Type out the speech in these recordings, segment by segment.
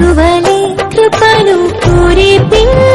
మంచువలే కృపను కురిపించితివి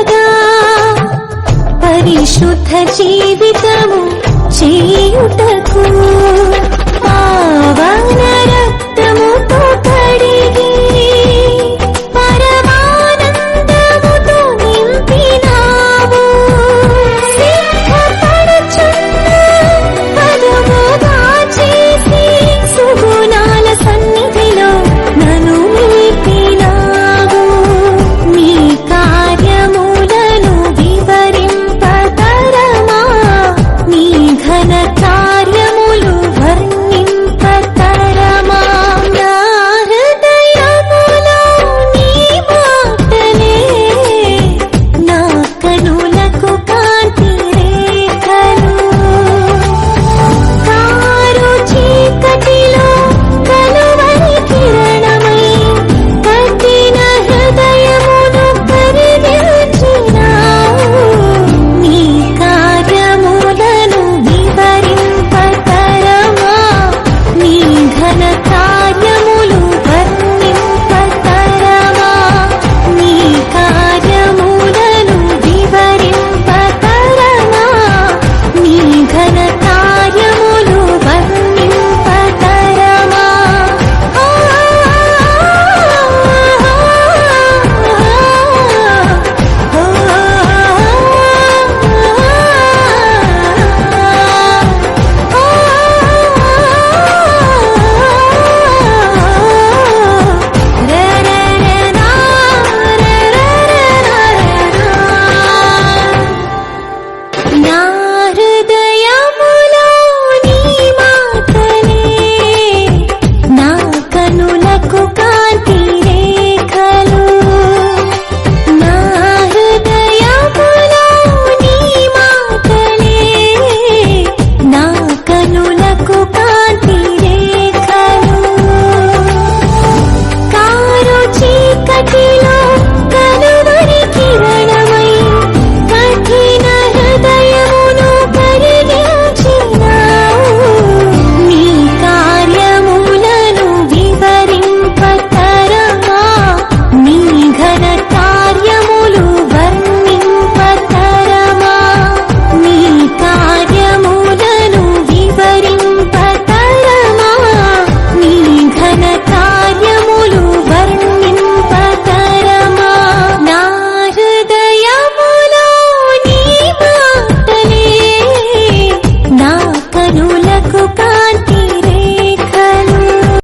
సాగగా పరిశుద్ధ జీవితము చేయుటకు ఆవనరా